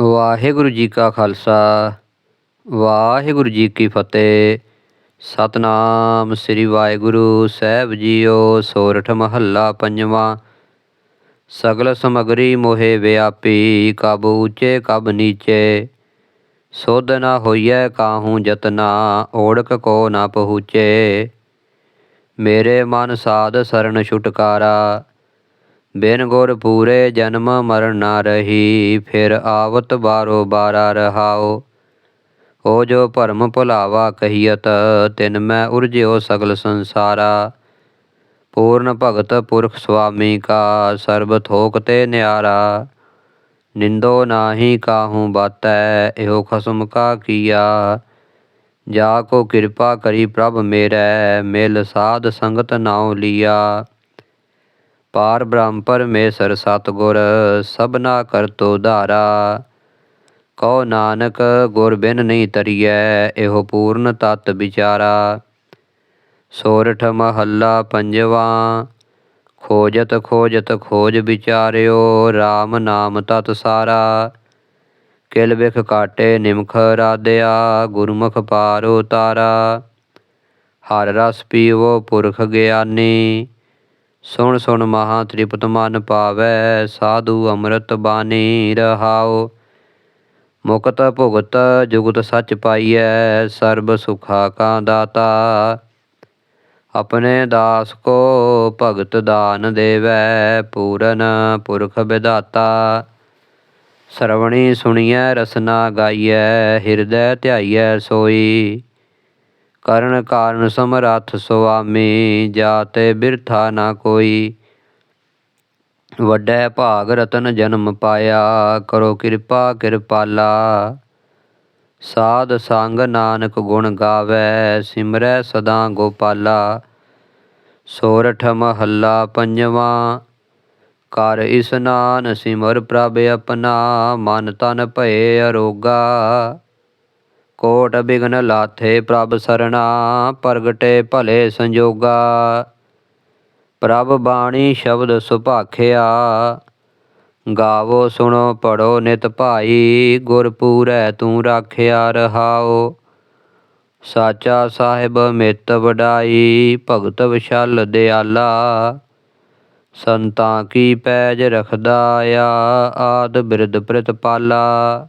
ਵਾਹਿਗੁਰੂ ਜੀ ਕਾ ਖਾਲਸਾ, ਵਾਹਿਗੁਰੂ ਜੀ ਕੀ ਫਤਿਹ। ਸਤਨਾਮ ਸ੍ਰੀ ਵਾਹਿਗੁਰੂ ਸਾਹਿਬ ਜੀਓ, ਸੋਰਠ ਮਹੱਲਾ ਪੰਜਵਾਂ। ਸਗਲ ਸਮਗਰੀ ਮੋਹਿ ਵਿਆਪੀ, ਕਬ ਉੱਚੇ, ਕਬ ਨੀਚੇ। ਸੋਧ ਨਾ ਹੋਈਐ ਕਾਹੂ ਜਤਨਾ ਓੜਕ ਕੋ ਨਾ ਪਹੁਚੇ। ਮੇਰੇ ਮਨ ਸਾਧ ਸਰਨ ਛੁਟਕਾਰਾ ਬਿਨ ਗੁਰ ਪੂਰੇ ਜਨਮ ਮਰਨ ਨਾ ਰਹੀ, ਫਿਰ ਆਵਤ ਬਾਰੋ ਬਾਰਾ ਰਹਾਓ ਹੋ ਜੋ ਭਰਮ ਭੁਲਾਵਾ ਕਹੀਅਤ, ਤਿਨ ਮੈਂ ਉਰਜਿਓ ਸਗਲ ਸੰਸਾਰਾ। ਪੂਰਨ ਭਗਤ ਪੁਰਖ ਸੁਆਮੀ ਕਾ, ਸਰਬ ਥੋਕ ਤੇ ਨਿਆਰਾ। ਨਿੰਦੋ ਨਾਹੀ ਕਾਹੂ ਬਾਤੈ, ਇਹੋ ਖਸਮ ਕਾ ਕੀਆ। ਜਾ ਕੋ ਕਿਰਪਾ ਕਰੀ ਪ੍ਰਭ ਮੇਰੇ, ਮਿਲ ਸਾਧ ਸੰਗਤ ਨਾਉ ਲੀਆ। ਪਾਰ ਬ੍ਰਹਮ ਪਰਮੇਸ਼ਰ ਸਤਗੁਰ, ਸਭਨਾ ਕਰਤੋ ਧਾਰਾ। ਕਉ ਨਾਨਕ ਗੁਰ ਬਿਨ ਨਹੀਂ ਤਰੀਐ, ਇਹੋ ਪੂਰਨ ਤਤ ਵਿਚਾਰਾ। ਸੋਰਠ ਮਹੱਲਾ ਪੰਜਵਾ, ਖੋਜਤ ਖੋਜਤ ਖੋਜ ਵਿਚਾਰਿਓ RAM ਨਾਮ ਤਤ ਸਾਰਾ। ਕਿਲ ਵਿਖ ਕਾਟੇ ਨਿਮਖ ਰਾਧਿਆ, ਗੁਰਮੁਖ ਪਾਰ ਉਤਾਰਾ। ਹਰ ਰਸ ਪੀਵੋ ਪੁਰਖ ਗਿਆਨੀ। ਸੁਣ ਸੁਣ ਮਹਾ ਤ੍ਰਿਪਤ ਮਨ ਪਾਵੈ, ਸਾਧੂ ਅੰਮ੍ਰਿਤ ਬਾਣੀ ਰਹਾਓ ਮੁਕਤ ਭੁਗਤ ਜੁਗਤ ਸੱਚ ਪਾਈਐ, ਸਰਬ ਸੁਖਾ ਕਾ ਦਾਤਾ। ਆਪਣੇ ਦਾਸ ਕੋ ਭਗਤ ਦਾਨ ਦੇਵੈ, ਪੂਰਨ ਪੁਰਖ ਵਿਦਾਤਾ ਸਰਵਣੀ ਸੁਣੀਐ, ਰਸਨਾ ਗਾਈਐ, ਹਿਰਦੈ ਧਿਆਈਐ ਸੋਈ। ਕਰਨ ਕਾਰਨ ਸਮਰੱਥ ਸੁਆਮੀ, ਜਾਤੇ ਬਿਰਥਾ ਨਾ ਕੋਈ। ਵੱਡੈ ਭਾਗ ਰਤਨ ਜਨਮ ਪਾਇਆ, ਕਰੋ ਕਿਰਪਾ ਕਿਰਪਾਲਾ। ਸਾਧ ਸੰਗ ਨਾਨਕ ਗੁਣ ਗਾਵੇ, ਸਿਮਰੈ ਸਦਾ ਗੋਪਾਲਾ। ਸੋਰਠ ਮਹੱਲਾ ਪੰਜਵਾਂ, ਕਰ ਇਸਨਾਨ ਸਿਮਰ ਪ੍ਰਭ ਆਪਣਾ, ਮਨ ਤਨ ਭਏ ਅਰੋਗਾ। ਕੋਟ ਬਿਗਨ ਲਾਥੇ ਪ੍ਰਭ ਸਰਣਾ, ਪ੍ਰਗਟੇ ਭਲੇ ਸੰਜੋਗਾ। ਪ੍ਰਭ ਬਾਣੀ ਸ਼ਬਦ ਸੁਭਾਖਿਆ, ਗਾਵੋ ਸੁਣੋ ਪੜੋ ਨਿਤ ਭਾਈ, ਗੁਰ ਤੂੰ ਰਾਖਿਆ ਰਹਾਓ। ਸਾਚਾ ਸਾਹਿਬ ਮਿਤ ਵਡਾਈ, ਭਗਤ ਵਿਸ਼ਾਲ ਦਿਆਲਾ। ਸੰਤਾਂ ਕੀ ਪੈਜ ਰਖਦਾ ਆ, ਆਦ ਬਿਰਧ ਪ੍ਰਤਪਾਲਾ।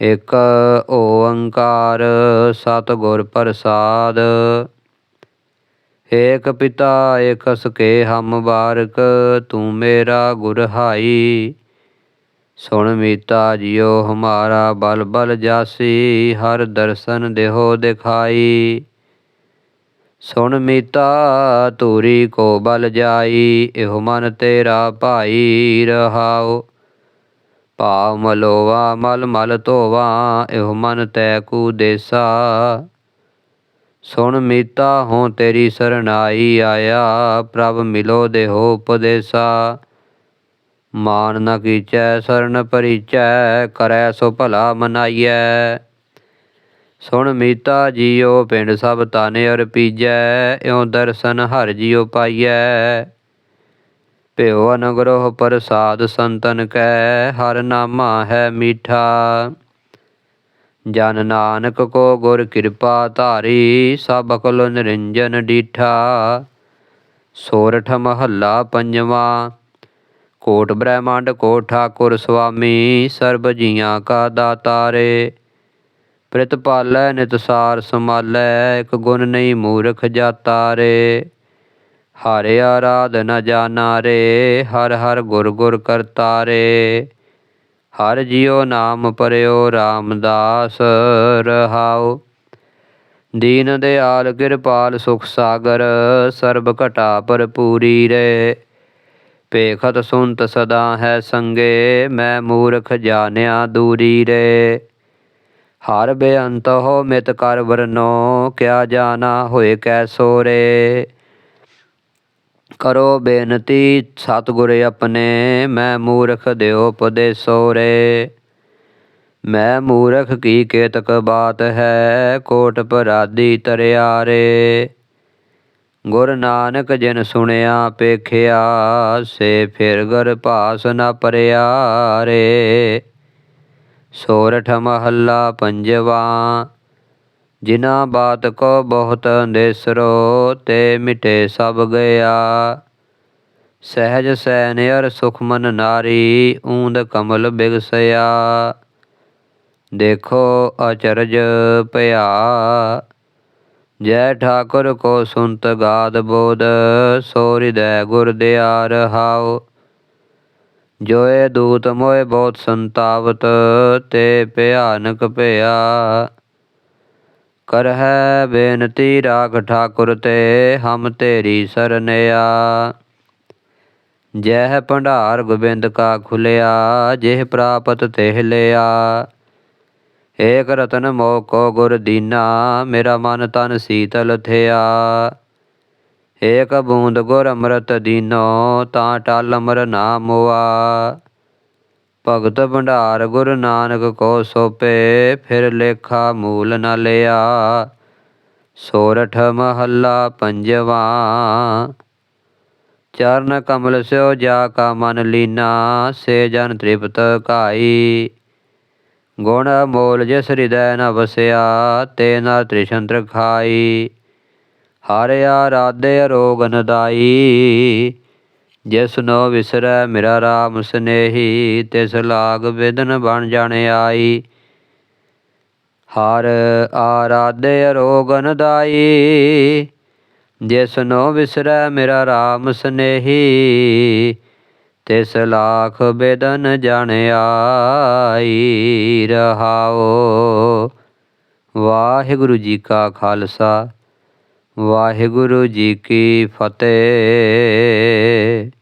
ਇਕ ਓੰਕਾਰ ਸਤਿਗੁਰ ਪ੍ਰਸਾਦ। ਏਕ ਪਿਤਾ ਏਕ ਸਕੇ ਹਮ ਬਾਰਕ, ਤੂੰ ਮੇਰਾ ਗੁਰ ਹਾਈ। ਸੁਣ ਮੀਤਾ ਜਿਉ ਹਮਾਰਾ ਬਲ ਬਲ ਜਾਸੀ, ਹਰ ਦਰਸ਼ਨ ਦੇਹੋ ਦਿਖਾਈ। ਸੁਣ ਮੀਤਾ ਤੂਰੀ ਕੋ ਬਲ ਜਾਈ, ਇਹੋ ਮਨ ਤੇਰਾ ਭਾਈ ਰਹਾਓ। ਭਾਵ ਮਲੋਵਾ ਮਲ ਮਲ ਧੋਵਾ, ਇਹੋ ਮਨ ਤੈ ਕੂ ਦੇਸਾ। ਸੁਣ ਮੀਤਾ, ਹੋ ਤੇਰੀ ਸਰਣਾਈ ਆਇਆ, ਪ੍ਰਭ ਮਿਲੋ ਦੇਹੋ ਉਪਦੇਸਾ। ਮਾਨ ਨ ਕੀਚੈ, ਸਰਨ ਪਰਿਚੈ ਕਰੈ ਸੋ ਭਲਾ ਮਨਾਈਐ। ਸੁਣ ਮੀਤਾ ਜੀਓ ਪਿੰਡ ਸਭ ਤਾਨੇ ਅਰ ਪੀਜੈ ਇਉ ਦਰਸ਼ਨ ਹਰ ਜੀਓ ਪਾਈਐ। ਭਿਓ ਅਨਗ੍ਰਹ ਪ੍ਰਸਾਦ ਸੰਤਨ ਕੈ, ਹਰ ਨਾਮਾ ਹੈ ਮੀਠਾ। ਜਨ ਨਾਨਕ ਕੋ ਗੁਰ ਕਿਰਪਾ ਧਾਰੀ, ਸਭ ਅਕਲ ਨਿਰੰਜਨ ਡੀਠਾ। ਸੋਰਠ ਮਹੱਲਾ ਪੰਜਵਾ, ਕੋਟ ਬ੍ਰਹਮੰਡ ਕੋ ਠਾਕੁਰ ਸੁਆਮੀ ਸਰਬ ਜੀਆਂ ਕਾ ਦਾਤਾਰੇ। ਪ੍ਰਿਤਪਾਲੈ ਨਿਤਸਾਰ ਸਮਾਲੈ ਇਕ ਗੁਣ ਨਹੀਂ ਮੂਰਖ ਜਾਤਾਰੇ। ਹਰਿ ਆਰਾਧ ਨ ਜਾਣਾ ਰੇ ਹਰ ਹਰ ਗੁਰ ਗੁਰ ਕਰਤਾਰੇ। ਹਰ ਜਿਉ ਨਾਮ ਪਰਿਓ ਰਾਮਦਾਸ, ਰਹਾਉ। ਦੀਨ ਦਿਆਲ ਕਿਰਪਾਲ ਸੁਖ ਸਾਗਰ, ਸਰਬ ਘਟਾ ਭਰਪੂਰੀ ਰੇ। ਪੇਖਤ ਸੁਨਤ ਸਦਾ ਹੈ ਸੰਗੇ, ਮੈਂ ਮੂਰਖ ਜਾਣਿਆ ਦੂਰੀ ਰੇ। ਹਰ ਬੇਅੰਤ ਹੋ ਮਿਤ ਕਰ ਵਰਨੋ, ਕਿਆ ਜਾਣਾ ਹੋਏ ਕੈਸੋ ਰੇ ਕਰੋ ਬੇਨਤੀ, ਸਤਿਗੁਰ ਆਪਣੇ, ਮੈਂ ਮੂਰਖ ਦਿਓ ਉਪਦੇਸੋ ਰੇ ਮੈਂ ਮੂਰਖ ਕੀ ਕੇਤਕ ਬਾਤ ਹੈ, ਕੋਟ ਪਰਾਦੀ ਤਰਿਆਰੇ। ਗੁਰ ਨਾਨਕ ਜਿਨ ਸੁਣਿਆ, ਪੇਖਿਆ, ਸੇ ਫਿਰ ਗਰ ਭਾਸ ਨ ਪਰਿਆ ਰੇ ਸੋਰਠ ਮਹੱਲਾ ਪੰਜਵਾ ਜਿਨਾ ਬਾਤ ਕੋ ਬਹੁਤ ਅੰਦੇਸਰੋ ਤੇ ਮਿਟੇ ਸਭ ਗਿਆ। ਸਹਿਜ ਸੈਨ ਸੁਖਮਨ ਨਾਰੀ, ਊਂਦ ਕਮਲ ਬਿਗਸਿਆ। ਦੇਖੋ ਅਚਰਜ ਭਇਆ ਜੈ ਠਾਕੁਰ ਕੋ ਸੁਨਤ ਗਾਦ ਬੋਧ ਸੋ ਹਿਰਦੈ ਗੁਰ ਦਿਆ ਰਹਾਉ ਜੋਏ ਦੂਤ ਮੋਏ ਬਹੁਤ ਸੰਤਾਵਤ, ਤੇ ਭਿਆਨਕ ਭਇਆ ਕਰ ਹੈ ਬੇਨਤੀ ਰਾਗ ਠਾਕੁਰ ਤੇ, ਹਮ ਤੇਰੀ ਸਰਨਿਆ। ਜਹ ਭੰਡਾਰ ਗੋਬਿੰਦ ਕਾ ਖੁਲਿਆ ਜਿਹ ਪ੍ਰਾਪਤ ਤਿਹ ਲਿਆ। ਏਕ ਰਤਨ ਮੋ ਕੋ ਗੁਰ ਦੀਨਾ, ਮੇਰਾ ਮਨ ਤਨ ਸੀਤਲ ਥਿਆ। ਏਕ ਬੂੰਦ ਗੁਰ ਅੰਮ੍ਰਿਤ ਦੀਨੋ, ਤਾਂ ਟਲ ਅਮਰ ਨਾਮ ਹੋਆ ਭਗਤ ਭੰਡਾਰ ਗੁਰ ਨਾਨਕ ਕੋ ਸੋਪੇ, ਫਿਰ ਲੇਖਾ ਮੂਲ ਨ ਲਿਆ। ਸੋਰਠ ਮਹੱਲਾ ਪੰਜਵਾ। ਚਰਨ ਕਮਲ ਸਿਓ ਜਾ ਕਾ ਮਨ ਲੀਨਾ, ਸੇ ਜਨ ਤ੍ਰਿਪਤ ਕਾਈ ਗੁਣ ਮੋਲ ਜਿਸ ਹਿਰਦੈ ਨ ਵਸਿਆ, ਤੇ ਨ ਤ੍ਰਿਸ਼ੰਤਰ ਖਾਈ। ਹਰਿ ਆਰਾਧੇ ਰੋਗਨ ਦਾਈ। ਜਿਸ ਨੋ ਵਿਸਰੈ ਮੇਰਾ ਰਾਮ ਸਨੇਹੀ, ਤਿਸ ਲਾਗ ਵਿਦਨ ਬਣ ਜਾਣ ਆਈ। ਹਰ ਆਰਾਧੇ ਅਰੋਗ ਨਦਾਈ ਜਿਸ ਨੋ ਵਿਸਰੈ ਮੇਰਾ ਰਾਮ ਸਨੇਹੀ, ਤਿਸ ਲਾਖ ਬੇਦਨ ਜਣ ਆਈ। ਰਹਾਓ। ਵਾਹਿਗੁਰੂ ਜੀ ਕਾ ਖਾਲਸਾ, ਵਾਹਿਗੁਰੂ ਜੀ ਕੀ ਫਤਿਹ।